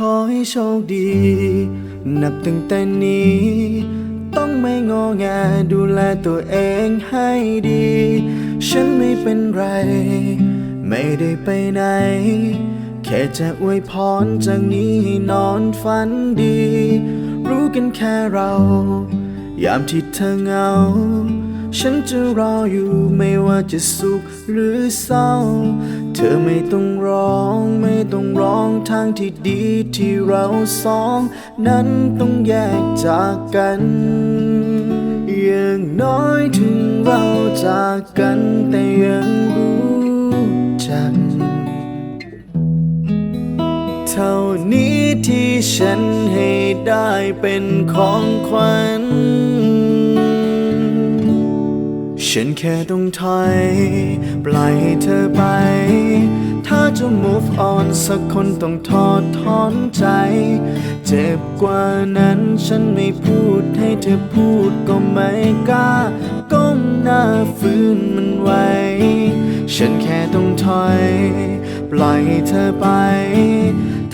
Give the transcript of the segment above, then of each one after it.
ขอให้โชคดี นับตั้งแต่นี้ ต้องไม่งอแงดูแลตัวเองให้ดี ฉันไม่เป็นไร ไม่ได้ไปไหน แค่จะอวยพรจากนี้ให้นอนฝันดี รู้กันแค่เรา ยามที่เธอเหงา ฉันจะรออยู่ไม่ว่าจะสุขหรือเศร้า เธอไม่ต้องร้องไม่ต้องร้องทางที่ดีที่เราสอง นั้นต้องแยกจากกัน อย่างน้อยถึงเราจากกันแต่ยังรู้จัก เท่านี้ที่ฉันให้ได้เป็นของขวัญ ฉันแค่ต้องถอยปล่อยให้เธอไป ถ้าจะ move on สักคนต้องทอดถอนใจ เจ็บกว่านั้นฉันไม่พูดให้เธอพูดก็ไม่กล้า ก้มหน้าฟื้นมันไว้ ฉันแค่ต้องถอย ปล่อยให้เธอไป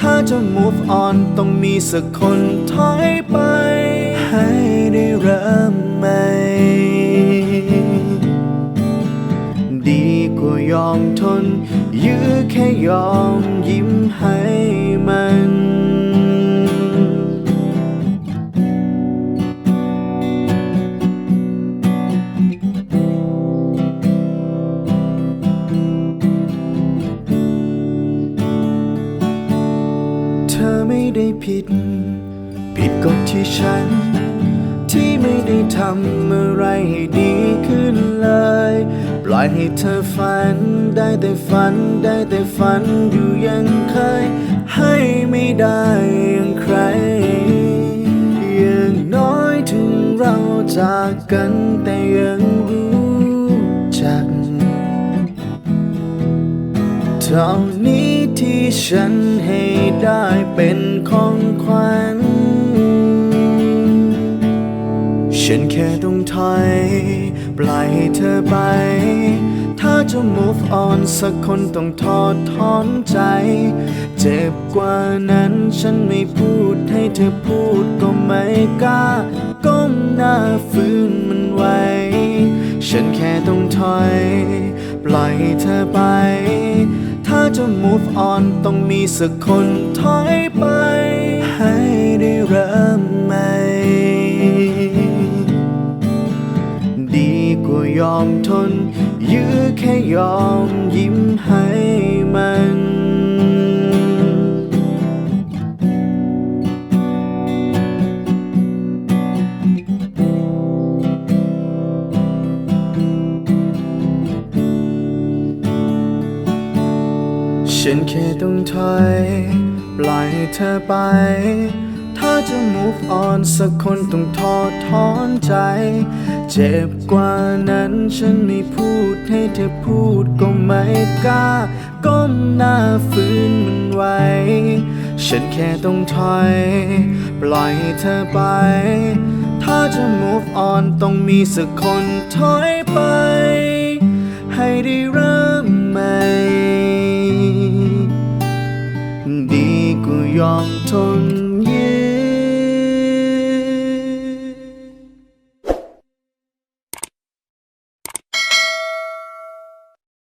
ถ้าจะ move on ต้องมีสักคนถอยไป ให้ได้เริ่มใหม่ ยอมทน ยื้อแค่ยอมยิ้มให้มันเธอไม่ได้ผิด ผิดก็ที่ฉัน ที่ไม่ได้ทำอะไรให้ดีขึ้นเลย ล่อยให้เธอฝัน ได้แต่ฝันได้แต่ฝันอยู่ยังเคย ให้ไม่ได้ย่างใครอย่างน้อยถึงเราจากกันแต่ยังรู้จักเท่านี้ที่ฉันให้ได้เป็นของขวัญ ฉันแค่ต้องถอยปล่อยให้เธอไป ถ้าจะ move on สักคนต้องทอดถอนใจ เจ็บกว่านั้นฉันไม่พูดให้เธอพูดก็ไม่กล้า ก้มหน้าฟื้นมันไว้ ฉันแค่ต้องถอย ปล่อยให้เธอไป ถ้าจะ move on ต้องมีสักคนถอยไป ให้ได้เริ่มใหม่ ฉันแค่ต้องถอยปล่อยให้เธอไป ถ้าจะ move on สักคนต้องทอดถอนใจ เจ็บกว่านั้นฉันไม่พูดให้เธอพูดก็ไม่กล้า ก้มหน้าฟื้นมันไว้ ฉันแค่ต้องถอย ปล่อยให้เธอไป ถ้าจะ move on ต้องมีสักคนถอยไป ให้ได้เริ่ม